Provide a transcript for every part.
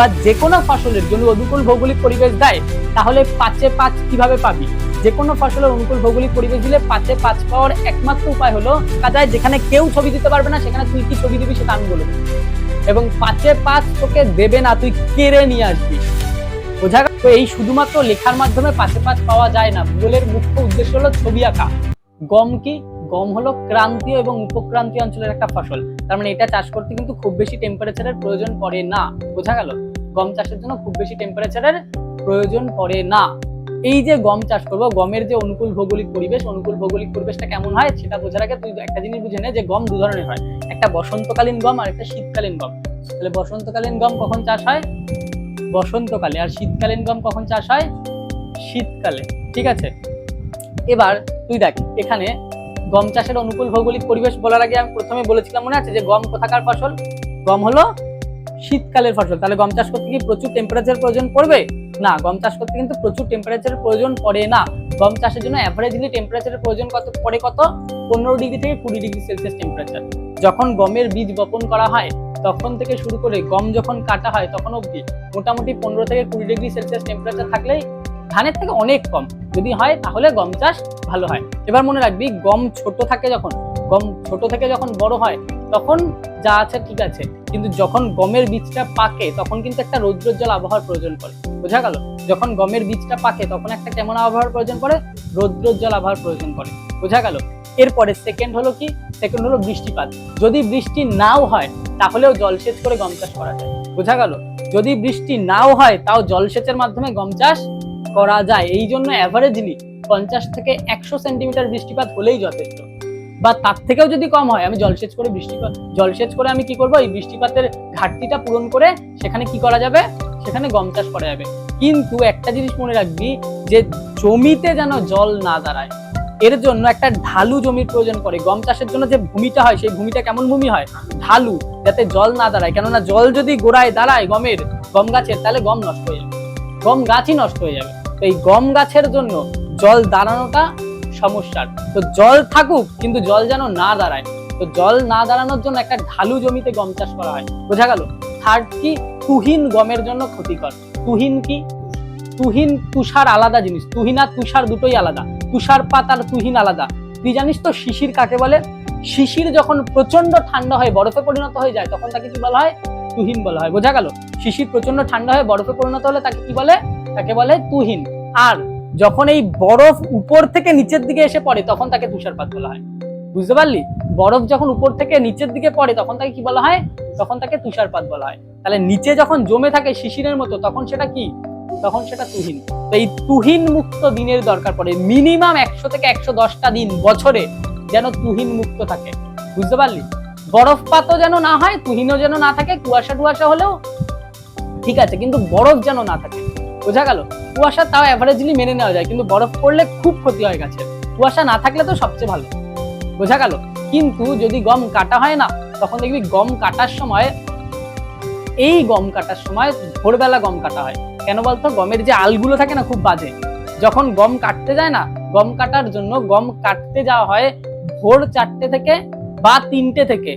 বা যে কোনো ফসলের জন্য অনুকূল ভৌগোলিক পরিবেশ দেয়, তাহলে পাঁচে পাঁচ কীভাবে পাবি? যে কোনো ফসলের অনুকূল ভৌগোলিক পরিবেশ দিলে পাঁচে পাঁচ পাওয়ার একমাত্র উপায় হলো কাজায় যেখানে কেউ ছবি দিতে পারবে না, সেখানে তুই কি ছবি দিবি সেটা আমি বলে এবং পাঁচে পাঁচ তোকে দেবে না, তুই কেড়ে নিয়ে আসবি। বোঝা গেল? এই শুধুমাত্র লেখার মাধ্যমে পাঁচে পাঁচ পাওয়া যায় না। ভূগোলের মুখ্য উদ্দেশ্য হলো ছবি আঁকা। গম কি? গম হলো ক্রান্তীয় এবং উপক্রান্তীয় অঞ্চলের একটা ফসল। তার মানে এটা চাষ করতে কিন্তু খুব বেশি টেম্পারেচারের প্রয়োজন পড়ে না। বোঝা গেল? গম চাষের জন্য খুব বেশি টেম্পারেচারের প্রয়োজন পড়ে না। এই যে গম চাষ করব, গমের যে অনুকূল ভৌগোলিক পরিবেশ, অনুকূল ভৌগোলিক পরিবেশটা কেমন হয় সেটা বোঝার আগে তুই একটা জিনিস বুঝে নে যে গম দু ধরনের হয়। একটা বসন্তকালীন গম আর একটা শীতকালীন গম। তাহলে বসন্তকালীন গম কখন চাষ হয়? বসন্তকালে। আর শীতকালীন গম কখন চাষ হয়? শীতকালে। ঠিক আছে? এবার তুই দেখ, এখানে গম চাষের অনুকূল ভৌগোলিক পরিবেশ বলার আগে আমি প্রথমে বলেছিলাম, মনে আছে যে গম কোথাকার ফসল? গম হলো শীতকালের ফসল। তাহলে গম চাষ করতে কি প্রচুর টেম্পারেচার প্রয়োজন পড়বে? না, গম চাষ করতে কিন্তু প্রচুর টেম্পারেচারের প্রয়োজন পড়ে না। গম চাষের জন্য অ্যাভারেজলি টেম্পারেচারের প্রয়োজন কত? পড়ে কত? পনেরো ডিগ্রি থেকে কুড়ি ডিগ্রি সেলসিয়াস টেম্পারেচার যখন গমের বীজ বপন করা হয়, তখন থেকে শুরু করে গম যখন কাটা হয়, তখন অবধি মোটামুটি পনেরো থেকে কুড়ি ডিগ্রি সেলসিয়াস টেম্পারেচার থাকলেই ধানের থেকে অনেক কম। যদি হয়, তাহলে গম চাষ ভালো হয়। এবার মনে রাখবি, গম ছোট থাকে যখন, গম ছোট থেকে যখন বড় হয়, তখন যা আছে ঠিক আছে। কিন্তু যখন গমের বীজটা পাকে, তখন কিন্তু একটা রৌদ্রোজ্জ্বল আবহাওয়ার প্রয়োজন পড়ে। বোঝা গেল? যখন গমের বীজটা পাকে, তখন একটা কেমন আবহাওয়ার প্রয়োজন পড়ে? রৌদ্রোজ্জ্বল আবহাওয়ার প্রয়োজন পড়ে। বোঝা গেল? এরপরে সেকেন্ড হলো কি? সেকেন্ড হলো বৃষ্টিপাত। যদি বৃষ্টি নাও হয়, তাহলেও জলসেচ করে গম চাষ করা যায়। বোঝা গেল? যদি বৃষ্টি নাও হয়, তাও জলসেচের মাধ্যমে গম চাষ করা যায়, এই জন্য অ্যাভারেজলি পঞ্চাশ থেকে একশো সেন্টিমিটার বৃষ্টিপাত হলেই যথেষ্ট। বা তার থেকেও যদি কম হয়, আমি জলসেচ করে বৃষ্টিপাত, জলসেচ করে আমি কি করব? এই বৃষ্টিপাতের ঘাটতিটা পূরণ করে সেখানে কি করা যাবে? সেখানে গম চাষ করা যাবে। কিন্তু একটা জিনিস মনে রাখবি, যে জমিতে যেন জল না দাঁড়ায়, এর জন্য একটা ঢালু জমির প্রয়োজন পড়ে। গম চাষের জন্য যে ভূমিটা হয়, সেই ভূমিটা কেমন ভূমি হয়? ঢালু, যাতে জল না দাঁড়ায়। কেননা জল যদি গোড়ায় দাঁড়ায় গমের, গম গাছের, তাহলে গম নষ্ট হয়ে যাবে। গম গাছই নষ্ট হয়ে যাবে। এই গম গাছের জন্য জল দাঁড়ানোটা সমস্যার। তো জল থাকুক, কিন্তু জল যেন না দাঁড়ায়। তো জল না দাঁড়ানোর জন্য একটা ঢালু জমিতে গম চাষ করা হয়। বোঝা গেল? থার্ড কি তুহিন গমের জন্য ক্ষতিকর? তুহিন কি? তুহিন, তুষার আলাদা জিনিস। তুহিন আর তুষার দুটোই আলাদা। তুষারপাত আর তুহিন আলাদা। তুই জানিস তো শিশির কাকে বলে? শিশির যখন প্রচণ্ড ঠান্ডা হয়ে বরফে পরিণত হয়ে যায়, তখন তাকে কি বলা হয়? তুহিন বলা হয়। বোঝা গেল? শিশির প্রচণ্ড ঠান্ডা হয়ে বরফে পরিণত হলে তাকে কি বলে? তাকে বলে তুহিন। আর যখন এই বরফ উপর থেকে নিচের দিকে এসে পড়ে, তখন তাকে তুষারপাত বলা হয়। বুঝতে পারলি? বরফ যখন উপর থেকে নিচের দিকে পড়ে, তখন তাকে কি বলা হয়? তখন তাকে তুষারপাত বলা হয়। তাহলে নিচে যখন জমে থাকে শিশিরের মতো, তখন সেটা কি? তখন সেটা তুহিন। তো এই তুহিন মুক্ত দিনের দরকার পড়ে। মিনিমাম একশো থেকে একশো দশটা দিন বছরে যেন তুহিন মুক্ত থাকে। বুঝতে পারলি? বরফপাতও যেন না হয়, তুহিনও যেন না থাকে কুয়াশা টুয়াশা হলেও ঠিক আছে, কিন্তু বরফ যেন না থাকে। বোঝা গেল? কুয়াশা তাও অ্যাভারেজলি মেনে নেওয়া যায়, কিন্তু বরফ পড়লে খুব ক্ষতি হয় গাছের। কুয়াশা না থাকলে তো সবচেয়ে ভালো। বোঝা গেল? কিন্তু যদি গম কাটা হয় না, তখন দেখবি গম কাটার সময়, এই গম কাটার সময় ভোরবেলা গম কাটা হয়। কেন বলতো? গমের যে আলগুলো থাকে না, খুব বাজে। যখন গম কাটতে যায় না, গম কাটার জন্য গম কাটতে যাওয়া হয় ভোর চারটে থেকে বা তিনটে থেকে,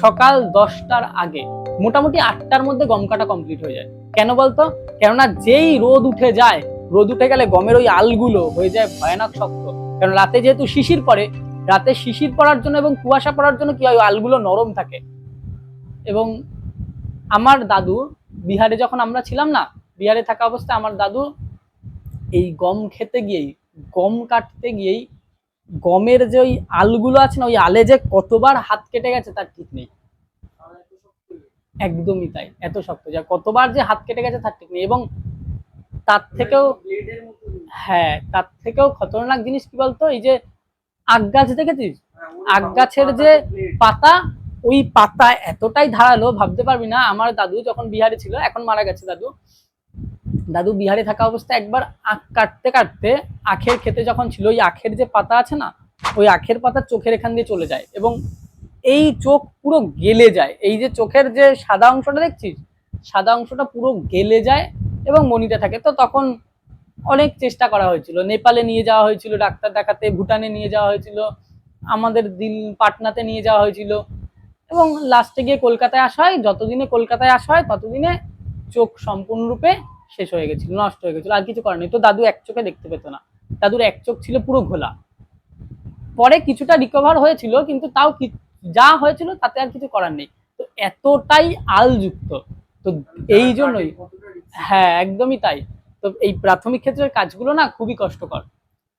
সকাল দশটার আগে। মোটামুটি আটটার মধ্যে গম কাটা কমপ্লিট হয়ে যায়। কেন বলতো? কেননা যেই রোদ উঠে যায়, রোদ উঠে গেলে গমের ওই আলগুলো হয়ে যায় ভয়ানক শক্ত। কারণ রাতে যেহেতু শিশির পড়ে, রাতে শিশির পড়ার জন্য এবং কুয়াশা পড়ার জন্য কি হয় আলগুলো নরম থাকে। এবং আমার দাদু, বিহারে যখন আমরা ছিলাম না, বিহারে থাকা অবস্থায় আমার দাদু এই গম খেতে গিয়েই, গম কাটতে গিয়েই গমের যে ওই আলগুলো আছে না, ওই আলে যে কতবার হাত কেটে গেছে তার ঠিক নেই। একদমই তাই, এত শক্ত। যা কতবার যে হাত কেটে গেছে তার ঠিক নেই। এবং তার থেকেও হ্যাঁ তার থেকেও খতরনাক জিনিস কি বলতো? এই যে আগ গাছ দেখেছিস? আগ গাছের যে পাতা, ওই পাতা এতটাই ধারালো, ভাবতে পারবি না। আমার দাদু যখন বিহারে ছিল, এখন মারা গেছে দাদু। দাদু বিহারে থাকা অবস্থায় একবার আখ কাটতে কাটতে আখের খেতে যখন ছিল, ওই আখের যে পাতা আছে না, ওই আখের পাতা চোখের এখান দিয়ে চলে যায়। এবং এই চোখ পুরো গেলে যায়। এই যে চোখের যে সাদা অংশটা দেখছিস, সাদা অংশটা পুরো গেলে যায় এবং মনিতে থাকে। তো তখন অনেক চেষ্টা করা হয়েছিল। নেপালে নিয়ে যাওয়া হয়েছিল, ডাক্তার দেখাতে, ভুটানে নিয়ে যাওয়া হয়েছিল, আমাদের দিল, পাটনাতে নিয়ে যাওয়া হয়েছিল এবং লাস্টে গিয়ে কলকাতায় আসা হয়। যতদিনে কলকাতায় আসা হয়, ততদিনে চোখ সম্পূর্ণরূপে শেষ হয়ে গেছিল, নষ্ট হয়ে গেছিল, আর কিছু করার নেই। তো দাদু এক চোখে দেখতে পেত না। দাদুর এক চোখ ছিল পুরো ঘোলা। পরে কিছুটা রিকভার হয়েছিল, কিন্তু তাও যা হয়েছিল তাতে আর কিছু করার নেই। তো এতটাই আলযুক্ত। তো এই জন্যই। হ্যাঁ একদমই তাই। তো এই প্রাথমিক ক্ষেত্রের কাজগুলো না খুবই কষ্টকর।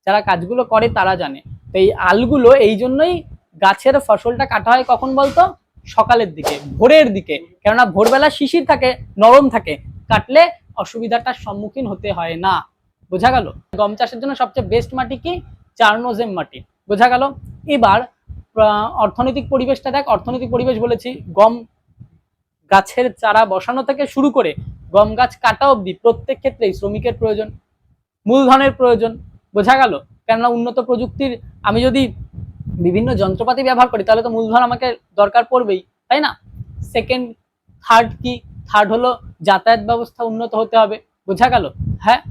যারা কাজগুলো করে তারা জানে। তো এই আলগুলো এই জন্যই গাছের ফসলটা কাটা হয় কখন বলতো? সকালের দিকে, ভোরের দিকে। কেননা ভোরবেলা শিশির থাকে, নরম থাকে। কাটলে অসুবিধাটার সম্মুখীন হতে হয় না। বোঝা গেল? গম চাষের জন্য সবচেয়ে বেস্ট মাটি কি? চার্নোজেম মাটি। বোঝা গেল? এবার অর্থনৈতিক পরিবেশটা দেখ, অর্থনৈতিক পরিবেশ বলেছি, গম গাছের চারা বসানো থেকে শুরু করে গম গাছ কাটা অবধি প্রত্যেক ক্ষেত্রেই শ্রমিকের প্রয়োজন, মূলধনের প্রয়োজন, বোঝা গেল? কেননা উন্নত প্রযুক্তির, আমি যদি বিভিন্ন যন্ত্রপাতি ব্যবহার করি, তাহলে তো মূলধন আমাকে দরকার পড়বেই, তাই না? সেকেন্ড থার্ড কি? থার্ড হলো যাতায়াত ব্যবস্থা উন্নত হতে হবে, বোঝা গেল? হ্যাঁ?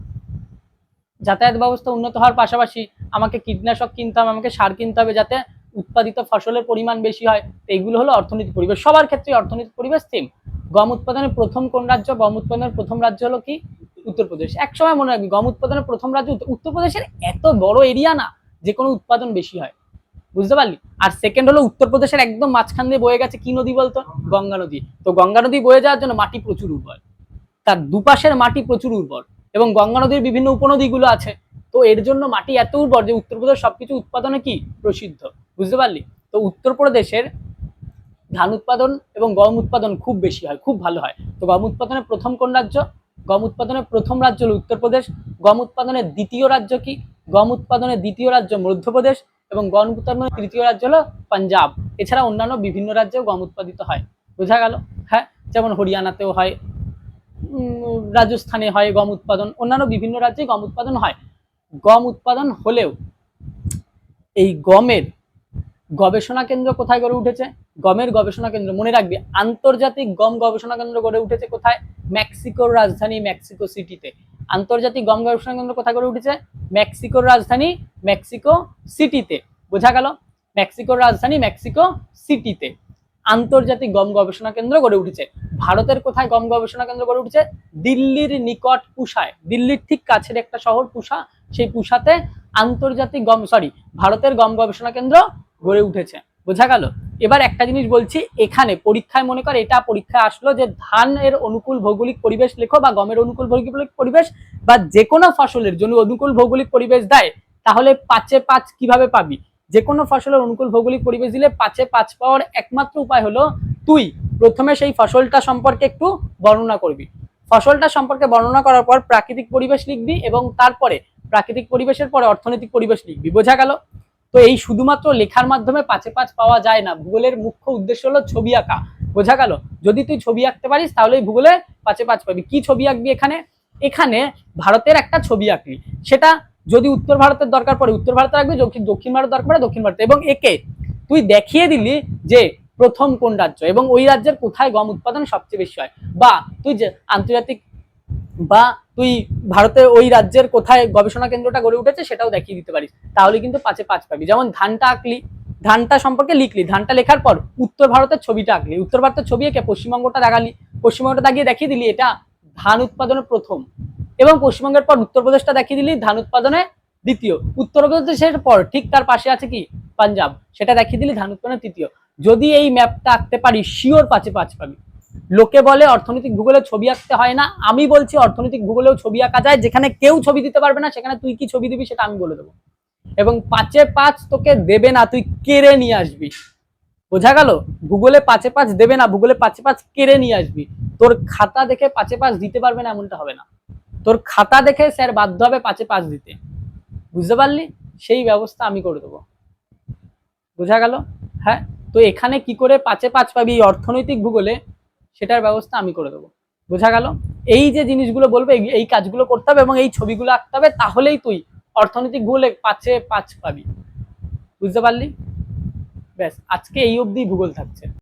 যাতায়াত ব্যবস্থা উন্নত হওয়ার পাশাপাশি আমাকে কীটনাশক কিনতে হবে, আমাকে সার কিনতে হবে যাতে উৎপাদিত ফসলের পরিমাণ বেশি হয় তো এইগুলো হলো অর্থনৈতিক পরিবেশ। সবার ক্ষেত্রে অর্থনৈতিক পরিবেশ সেম গম উৎপাদনের প্রথম কোন রাজ্য? গম উৎপাদনের প্রথম রাজ্য হলো কি? উত্তরপ্রদেশ। এক সময় মনে রাখবি, গম উৎপাদনের প্রথম রাজ্য উত্তর- উত্তরপ্রদেশের এত বড় এরিয়া না যে কোনো উৎপাদন বেশি হয়। বুঝতে পারলি? আর সেকেন্ড হলো উত্তরপ্রদেশের একদম মাঝখান দিয়ে বয়ে গেছে কি নদী বলতো? গঙ্গা নদী। তো গঙ্গা নদী বয়ে যাওয়ার জন্য মাটি প্রচুর উর্বর। তার দুপাশের মাটি প্রচুর উর্বর। এবং গঙ্গা নদীর বিভিন্ন উপনদীগুলো আছে। তো এর জন্য মাটি এত উর্বর যে উত্তরপ্রদেশ সবকিছু উৎপাদনে কি? প্রসিদ্ধ। বুঝতে পারলি? তো উত্তরপ্রদেশের ধান উৎপাদন এবং গম উৎপাদন খুব বেশি হয়, খুব ভালো হয়। তো গম উৎপাদনের প্রথম কোন রাজ্য? গম উৎপাদনের প্রথম রাজ্য হলো উত্তরপ্রদেশ গম উৎপাদনের দ্বিতীয় রাজ্য কি? গম উৎপাদনের দ্বিতীয় রাজ্য মধ্যপ্রদেশ এবং গম উৎপাদনের তৃতীয় রাজ্য হলো পাঞ্জাব। এছাড়া অন্যান্য বিভিন্ন রাজ্যেও গম উৎপাদিত হয়। বোঝা গেল? হ্যাঁ? যেমন হরিয়ানাতেও হয় রাজস্থানে হয় গম উৎপাদন। অন্যান্য বিভিন্ন রাজ্যে গম উৎপাদন হয়। গম উৎপাদন হলেও এই গমের গবেষণা কেন্দ্র কোথায় গড়ে উঠেছে? গমের গবেষণা কেন্দ্র মনে রাখবি, আন্তর্জাতিক গম গবেষণা কেন্দ্র গড়ে উঠেছে কোথায়? মেক্সিকোর রাজধানী মেক্সিকো সিটিতে। আন্তর্জাতিক গম গবেষণা কেন্দ্র কোথায় গড়ে উঠেছে? মেক্সিকোর রাজধানী মেক্সিকো সিটিতে। বোঝা গেল? মেক্সিকোর রাজধানী মেক্সিকো সিটিতে। আন্তর্জাতিক গম গবেষণা কেন্দ্র গড়ে উঠেছে। ভারতের কোথায় গম গবেষণা কেন্দ্র গড়ে উঠেছে? দিল্লির নিকট পুষায়। দিল্লির ঠিক কাছের একটা শহর, পুষা। সেই পুষাতে আন্তর্জাতিক গম সরি ভারতের গম গবেষণা কেন্দ্র গড়ে উঠেছে। বোঝা গেল? এবার একটা জিনিস বলছি, এখানে পরীক্ষায় মনে কর, এটা পরীক্ষায় আসলো যে ধানের অনুকূল ভৌগোলিক পরিবেশ লেখো বা গমের অনুকূল ভৌগোলিক পরিবেশ বা যে কোনো ফসলের জন্য অনুকূল ভৌগোলিক পরিবেশ দেয়, তাহলে পাঁচে পাঁচ কীভাবে পাবি? যে কোনো ফসলের অনুকূল ভৌগোলিক পরিবেশ দিলে পাঁচে পাঁচ পাওয়ার একমাত্র উপায় হলো তুই। প্রথমে সেই ফসলটা সম্পর্কে একটু বর্ণনা করবি। ফসলটা সম্পর্কে বর্ণনা করার পর প্রাকৃতিক পরিবেশ লিখবি এবং তারপরে প্রাকৃতিক পরিবেশের পরে অর্থনৈতিক পরিবেশ লিখবি। বোঝা গেল? তো এই শুধুমাত্র লেখার মাধ্যমে পাঁচে পাঁচ পাওয়া যায় না। ভূগোলের মুখ্য উদ্দেশ্য হলো ছবি আঁকা। বোঝা গেল? যদি তুই ছবি আঁকতে পারিস তাহলে এই ভূগোলে পাঁচে পাঁচ পাবি। কি ছবি আঁকবি এখানে? এখানে ভারতের একটা ছবি আঁকলি। সেটা যদি উত্তর ভারতের দরকার পড়ে, উত্তর ভারতে রাখবি, দক্ষিণ ভারত দরকার পড়ে, দক্ষিণ ভারতে। এবং একে তুই দেখিয়ে দিলি যে প্রথম কোন রাজ্য, এবং ওই রাজ্যের কোথায় গম উৎপাদন সবচেয়ে বেশি হয়। বা তুই যে আন্তর্জাতিক বা তুই ভারতের ওই রাজ্যের কোথায় গবেষণা কেন্দ্রটা গড়ে উঠেছে, সেটাও দেখিয়ে দিতে পারিস। তাহলে কিন্তু পাঁচে পাঁচ পাবি। যেমন ধানটা আঁকলি, ধানটা সম্পর্কে লিখলি, ধানটা লেখার পর উত্তর ভারতের ছবিটা আঁকলি। উত্তর ভারতের ছবি এঁকে পশ্চিমবঙ্গটা দেখালি পশ্চিমবঙ্গটা দাগিয়ে দেখিয়ে দিলি, এটা ধান উৎপাদনের প্রথম। এবং পশ্চিমবঙ্গের পর উত্তরপ্রদেশটা দেখিয়ে দিলি, ধান উৎপাদনে দ্বিতীয়। উত্তরপ্রদেশের পর, ঠিক তার পাশে আছে কি? পাঞ্জাব। সেটা দেখিয়ে দিলি, ধান উৎপাদনে তৃতীয়। যদি এই ম্যাপটা আঁকতে পারি শিওর পাঁচে পাঁচ পাবি। লোকে বলে অর্থনৈতিক ভূগোলে ছবি আঁকতে হয় না। আমি বলছি অর্থনৈতিক ভূগোলেও ছবি আঁকা যায়, যেখানে কেউ ছবি দিতে পারবে না, সেখানে তুই কি ছবি দিবি সেটা আমি বলে দেবো। এবং পাঁচে পাঁচ তোকে দেবে না, তুই কেড়ে নিয়ে আসবি। বোঝা গেল? ভূগোলে পাঁচে পাঁচ দেবে না, ভূগোলে পাঁচে পাঁচ কেড়ে নিয়ে আসবি। তোর খাতা দেখে পাঁচে পাঁচ দিতে পারবে না, এমনটা হবে না। তোর খাতা দেখে স্যার বাধ্য হবে পাঁচে পাঁচ দিতে। বুঝতে পারলি? সেই ব্যবস্থা আমি করে দেবো। বোঝা গেল? হ্যাঁ তো এখানে কি করে পাঁচে পাঁচ পাবি এই অর্থনৈতিক ভূগোলে, সেটার ব্যবস্থা আমি করে দেবো। বোঝা গেল? এই যে জিনিসগুলো বলবে, এই- কাজগুলো করতে হবে এবং এই ছবিগুলো আঁকতে হবে, তাহলেই তুই অর্থনৈতিক ভূগোলে পাঁচে পাঁচ পাবি। বুঝতে পারলি? ব্যাস, আজকে এই অবধি ভূগোল থাকছে।